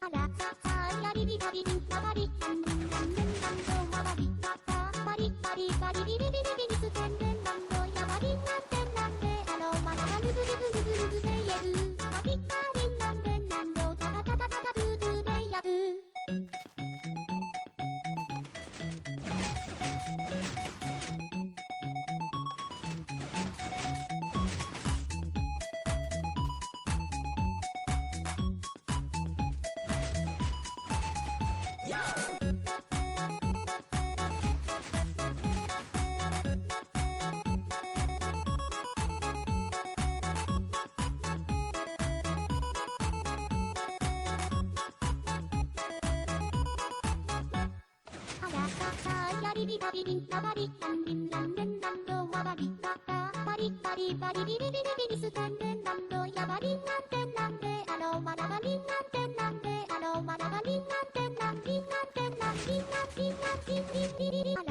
あらパリパリパリビリビリビリにつけんでんなんどやばりんなんてんなんであのまだがぬぶぬぶぬぶぬぶで言えるパリパリんなんさやりびたびびんたばりなんびんなんでんなんどわばりたたパリパリパリビリビリビリステンでんなんどやばりんなんてなんであのまだがりんなんてなんであのまだがりんなんてなんりんなんてなんりんなんりんなんりんりんりりりあら